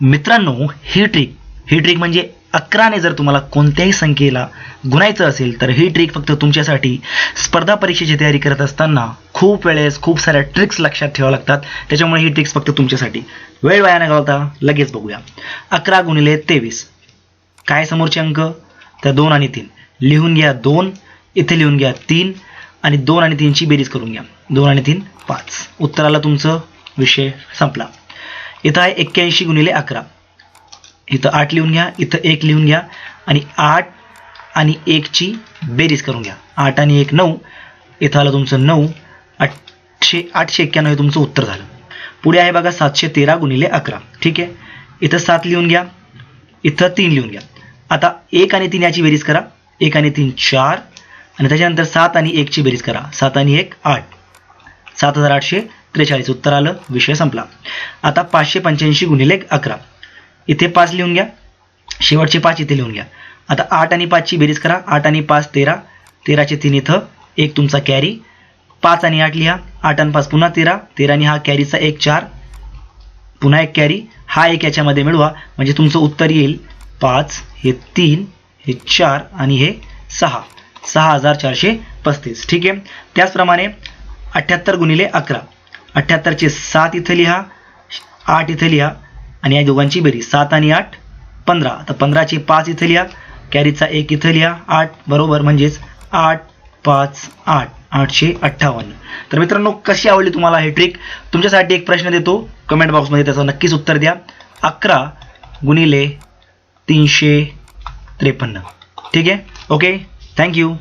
मित्रांनो ही ट्रिक ही ट्रिक म्हणजे अकराने जर तुम्हाला कोणत्याही संख्येला गुणायचं असेल तर ही ट्रिक फक्त तुमच्यासाठी स्पर्धा परीक्षेची तयारी करत असताना खूप वेळेस खूप साऱ्या ट्रिक्स लक्षात ठेवाव्या लागतात. त्याच्यामुळे ही ट्रिक्स फक्त तुमच्यासाठी. वेळ वाया न घालवता लगेच बघूया. अकरा गुणिले तेवीस. काय समोरचे अंक? तर दोन आणि तीन. लिहून घ्या दोन इथे लिहून घ्या तीन आणि दोन आणि तीनची बेरीज करून घ्या. दोन आणि तीन पाच. उत्तराला तुमचं विषय संपला. इथं आहे एक्क्याऐंशी गुणिले अकरा. इथं आठ लिहून घ्या इथं एक लिहून घ्या आणि आठ आणि एकची बेरीज करून घ्या. आठ आणि एक नऊ इथं आलं तुमचं नऊ आठशे आठशे एक्क्याण्णव हे तुमचं उत्तर झालं. पुढे आहे बघा सातशे तेरा गुणिले अकरा. ठीक आहे? इथं सात लिहून घ्या इथं तीन लिहून घ्या. आता एक आणि तीन याची बेरीज करा. एक आणि तीन चार. आणि त्याच्यानंतर सात आणि एकची बेरीज करा. सात आणि एक आठ. सात हजार आठशे त्रेचाळीस उत्तर आलं विषय संपला. आता पाचशे पंच्याऐंशी गुणिले अकरा. इथे पाच लिहून घ्या. शेवटचे पाच इथे लिहून घ्या. आता आठ आणि पाचची बेरीज करा. आठ आणि पाच तेरा. तेराचे तीन इथं. एक तुमचा कॅरी पाच आणि आठ लिहा. आठ आणि पाच पुन्हा तेरा. तेरा आणि हा कॅरीचा एक चार. पुन्हा एक कॅरी हा एक याच्यामध्ये मिळवा. म्हणजे तुमचं उत्तर येईल पाच हे तीन हे चार आणि हे सहा. सहा हजार चारशे पस्तीस. ठीक आहे? त्याचप्रमाणे अठ्ठ्याहत्तर गुणिले अकरा. अठ्ठ्याहत्तरचे सात इथं लिहा आठ इथं लिहा आणि या दोघांची बेरी सात आणि आठ पंधरा. तर पंधराचे पाच इथं लिहा कॅरीचा एक इथं लिहा आठ बरोबर म्हणजेच आठ पाच आठ आठशे अठ्ठावन्न. तर मित्रांनो कशी आवडली तुम्हाला ही ट्रिक तुमच्यासाठी एक प्रश्न देतो. कमेंट बॉक्समध्ये त्याचं नक्कीच उत्तर द्या. अकरा गुणिले तीनशे त्रेपन्न. ठीक आहे? Okay thank you